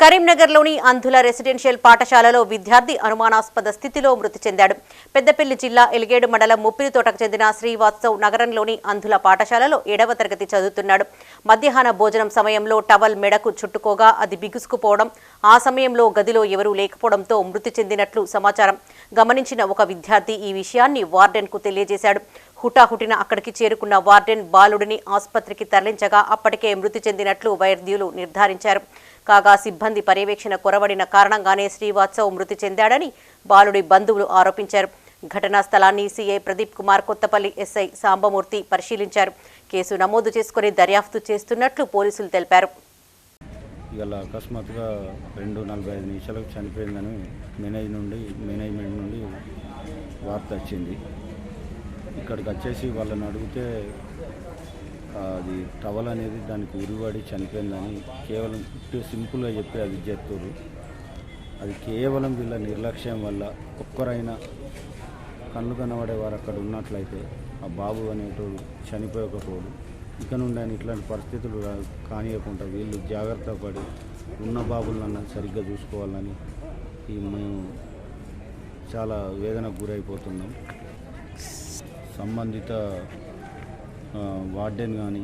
కరీంనగర్లోని అంధుల రెసిడెన్షియల్ పాఠశాలలో విద్యార్థి అనుమానాస్పద స్థితిలో మృతి చెందాడు. పెద్దపల్లి జిల్లా ఎలిగేడు మండలం ముప్పిరితోటకు చెందిన శ్రీవాత్సవ్ నగరంలోని అంధుల పాఠశాలలో ఏడవ తరగతి చదువుతున్నాడు. మధ్యాహ్న భోజనం సమయంలో టవల్ మెడకు చుట్టుకోగా అది బిగుసుకుపోవడం ఆ సమయంలో గదిలో ఎవరూ లేకపోవడంతో మృతి చెందినట్లు సమాచారం. గమనించిన ఒక విద్యార్థి ఈ విషయాన్ని వార్డెన్కు తెలియజేశాడు. హుటాహుటిన అక్కడికి చేరుకున్న వార్డెన్ బాలుడిని ఆసుపత్రికి తరలించగా అప్పటికే మృతి చెందినట్లు వైద్యులు నిర్ధారించారు. కాగా సిబ్బంది పర్యవేక్షణ కొరవడిన కారణంగానే శ్రీవాత్సవ్ మృతి చెందాడని బాలుడి బంధువులు ఆరోపించారు. ఘటనా స్థలాన్ని సీఐ ప్రదీప్ కుమార్ కొత్తపల్లి ఎస్ఐ సాంబమూర్తి పరిశీలించారు. కేసు నమోదు చేసుకుని దర్యాప్తు చేస్తున్నట్లు పోలీసులు తెలిపారు. ఇలా అకస్మాత్తుగా రెండు నలభై ఐదు నిమిషాలకు చనిపోయిందని మేనేజ్ నుండి మేనేజ్మెంట్ నుండి వార్త వచ్చింది. ఇక్కడికి వచ్చేసి వాళ్ళని అడిగితే అది టవల్ అనేది దానికి ఉరివాడి చనిపోయిందని కేవలం సింపుల్గా చెప్పి అది చెప్తారు అది కేవలం వీళ్ళ నిర్లక్ష్యం వల్ల ఒక్కరైనా కళ్ళు కనబడేవారు అక్కడ ఉన్నట్లయితే ఆ బాబు అనేటోడు చనిపోయకపోడు. ఇక నుండి ఆయన ఇట్లాంటి పరిస్థితులు కానియకుండా వీళ్ళు జాగ్రత్త పడి ఉన్న బాబులన్నా సరిగ్గా చూసుకోవాలని ఈ మేము చాలా వేదనకు గురైపోతున్నాం. సంబంధిత వార్డెన్ కానీ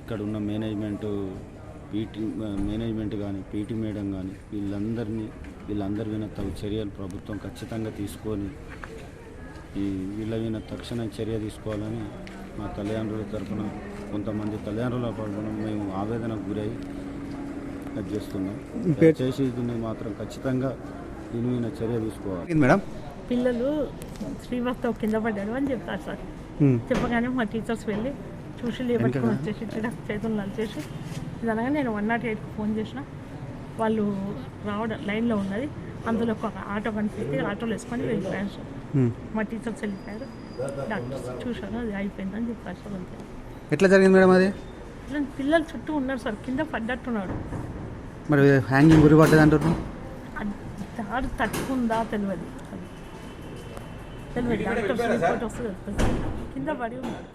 ఇక్కడ ఉన్న మేనేజ్మెంట్ పీటీ మేనేజ్మెంట్ కానీ పీటీ మేడం కానీ వీళ్ళందరినీ వీళ్ళందరి మీద తగు చర్యలు ప్రభుత్వం ఖచ్చితంగా తీసుకొని ఈ వీళ్ళ మీద తక్షణ చర్య తీసుకోవాలని మా తల్లిదండ్రుల తరఫున కొంతమంది తల్లిదండ్రుల తరఫున మేము ఆవేదనకు గురై అది చేస్తున్నాం. దయచేసి దీన్ని మాత్రం ఖచ్చితంగా దీని మీద చర్య తీసుకోవాలి. మేడం? పిల్లలు శ్రీవాస్తవ్ కింద పడ్డాడు అని చెప్తారు సార్. చెప్పగానే మా టీచర్స్ వెళ్ళి చూసి లేబట్టుకుని వచ్చేసి ఇక్కడ చేతులు నలిచేసి ఇది అనగా నేను వన్ నాట్ ఎయిట్కి ఫోన్ చేసిన. వాళ్ళు రావడం లైన్లో ఉన్నది. అందులో ఒక ఆటో కనిపిస్తే ఆటోలో వేసుకొని వెళ్ళిపోయారు. సార్. మా టీచర్స్ వెళ్ళిపోయారు. డాక్టర్స్ చూశాను అది అయిపోయిందని చెప్పారు. సార్ అంతే. ఎట్లా జరిగింది మేడం అది? పిల్లలు చుట్టూ ఉన్నారు సార్. కింద పడ్డట్టున్నాడు. మరి హ్యాంగింగ్ గురి పడ్డది అంటారు అది దారి తట్టుకుందా తెలియదు. తెలియదు డాక్టర్స్ రిపోర్ట్ వస్తుంది కింద పడి ఉన్నాడు.